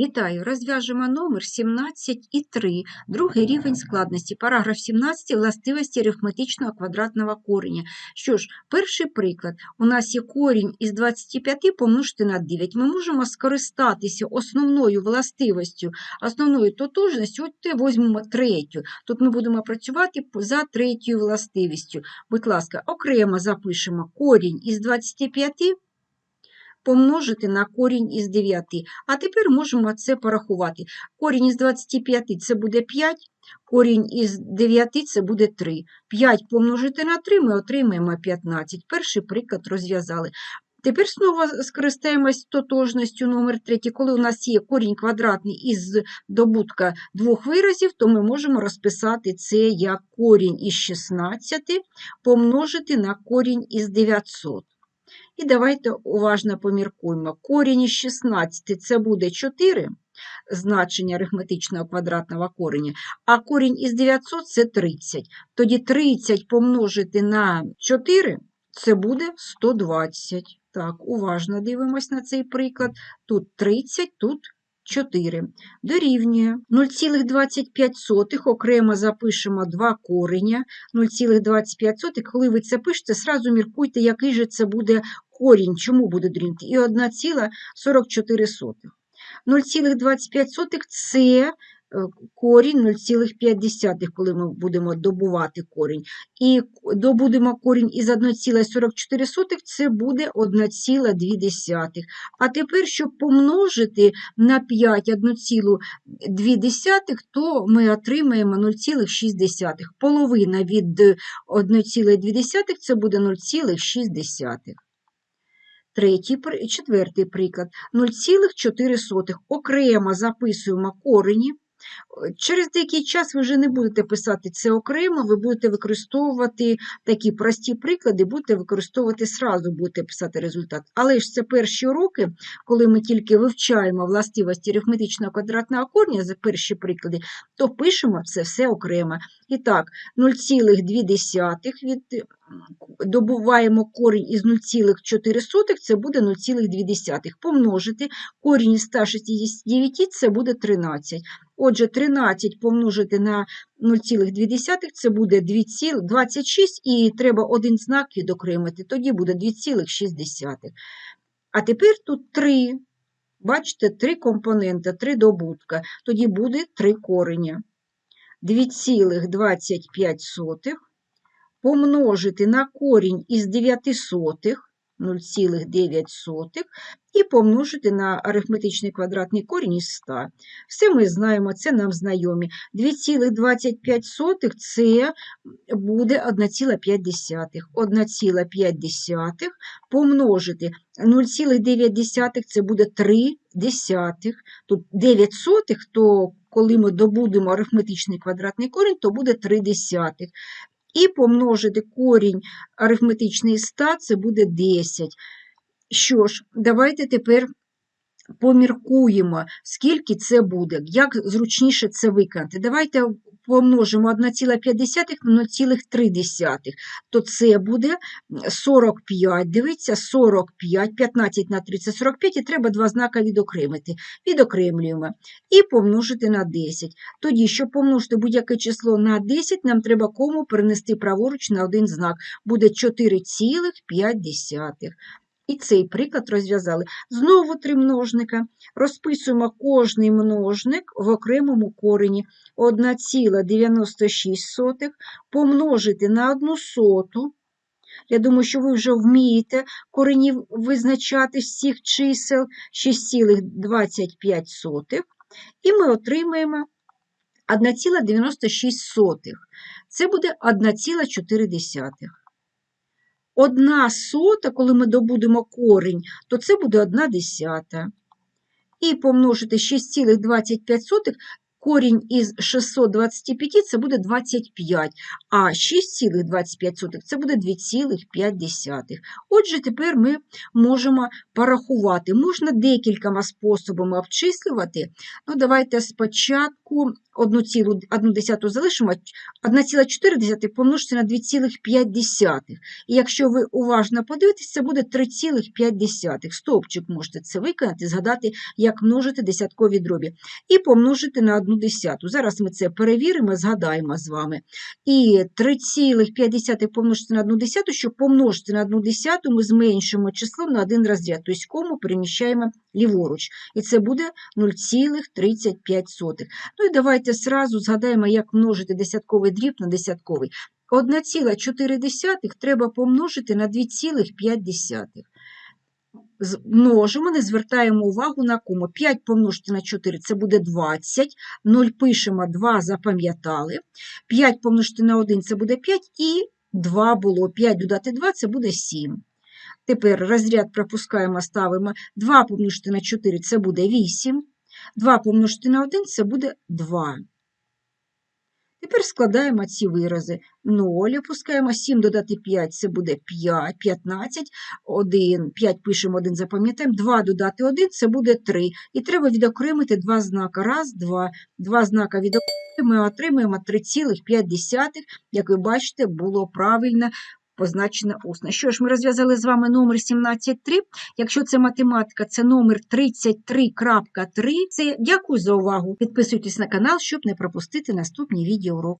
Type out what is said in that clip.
Вітаю! Розв'яжемо номер 17 і 3, другий рівень складності, параграф 17 властивості арифметичного квадратного кореня. Що ж, перший приклад. У нас є корінь із 25 помножити на 9. Ми можемо скористатися основною властивостю, основною тотожністю, от візьмемо третю. Тут ми будемо працювати за третьою властивістю. Будь ласка, окремо запишемо корінь із 25 помножити на корінь із 9. А тепер можемо це порахувати. Корінь із 25 це буде 5, корінь із 9 це буде 3. 5 помножити на 3 ми отримаємо 15. Перший приклад розв'язали. Тепер знову скористаємось тотожністю номер 3. Коли у нас є корінь квадратний із добутка двох виразів, то ми можемо розписати це як корінь із 16 помножити на корінь із 900. І давайте уважно поміркуємо. Корінь із 16 це буде 4, значення арифметичного квадратного кореня, а корінь із 900 це 30. Тоді 30 помножити на 4 це буде 120. Так, уважно дивимось на цей приклад. Тут 30, тут 4. Дорівнює 0,25 окремо запишемо 2 кореня. 0,25, коли ви це пишете, сразу міркуйте, який же це буде корінь, чому буде дорівнювати. І 1,44. 0,25 це корінь 0,5, коли ми будемо добувати корінь. І добудемо корінь із 1,44, це буде 1,2. А тепер, щоб помножити на 5 1,2, то ми отримаємо 0,6. Половина від 1,2 це буде 0,6. Третій, четвертий приклад 0,4. Окремо записуємо корені. Через деякий час ви вже не будете писати це окремо, ви будете використовувати такі прості приклади, будете використовувати сразу, будете писати результат. Але ж це перші уроки, коли ми тільки вивчаємо властивості арифметичного квадратного корня за перші приклади, то пишемо це все окремо. І так, 0,2 від добуваємо корінь із 0,4, це буде 0,2. Помножити корінь із 169 це буде 13. Отже, 13 помножити на 0,2 це буде 2,26 і треба один знак відокремити, тоді буде 2,6. А тепер тут 3. Бачите, три компоненти, три добутка, тоді буде 3 кореня. 2,25 помножити на корінь із 9 сотих, 0,9 і помножити на арифметичний квадратний корінь із 100. Все ми знаємо, це нам знайомі. 2,25 це буде 1,5. 1,5 помножити 0,9 це буде 3 десятих. Тут 9 сотих, то коли ми добудемо арифметичний квадратний корінь, то буде 3 десятих і помножити корінь арифметичний 100, це буде 10. Що ж, давайте тепер поміркуємо, скільки це буде, як зручніше це виконати. Давайте помножимо 1,5 на 0,3, то це буде 45, дивіться, 45, 15 на 30, 45, і треба два знака відокремити. Відокремлюємо і помножити на 10. Тоді, щоб помножити будь-яке число на 10, нам треба кому перенести праворуч на один знак. Буде 4,5. І цей приклад розв'язали. Знову три множника. Розписуємо кожний множник в окремому корені 1,96 помножити на одну соту. Я думаю, що ви вже вмієте коренів визначати всіх чисел 6,25. І ми отримаємо 1,96. Це буде 1,4. Одна сота, коли ми добудемо корінь, то це буде одна десята. І помножити 6,25 корінь із 625 це буде 25, а 6,25 це буде 2,5. Отже, тепер ми можемо порахувати. Можна декількома способами обчислювати. Ну, давайте спочатку 1,1 залишимо, 1,4 помножити на 2,5. І якщо ви уважно подивитесь, це буде 3,5. Стовпчик можете це виконати, згадати, як множити десяткові дробі. І помножити на 1 десяту. Зараз ми це перевіримо, згадаємо з вами. І 3,5 помножити на 1 десяту, щоб помножити на 1 десяту, ми зменшимо число на один розряд, тобто кому переміщаємо ліворуч. І це буде 0,35. Ну і давайте зразу згадаємо, як множити десятковий дріб на десятковий. 1,4 треба помножити на 2,5. Множимо, не звертаємо увагу на кому. 5 помножити на 4 це буде 20. 0 пишемо, 2 запам'ятали. 5 помножити на 1 це буде 5 і 2 було. 5 додати 2 це буде 7. Тепер розряд пропускаємо, ставимо 2 помножити на 4 це буде 8. 2 помножити на 1 це буде 2. Тепер складаємо ці вирази. 0, опускаємо 7 додати 5, це буде 5, 15, 1, 5 пишемо 1, запам'ятаємо, 2 додати 1, це буде 3. І треба відокремити два знака. Раз, два. Два знака ми отримаємо 3,5, як ви бачите, було правильно позначено усно. Що ж, ми розв'язали з вами номер 17.3. Якщо це математика, це номер 33.3. Це дякую за увагу. Підписуйтесь на канал, щоб не пропустити наступні відеоуроки.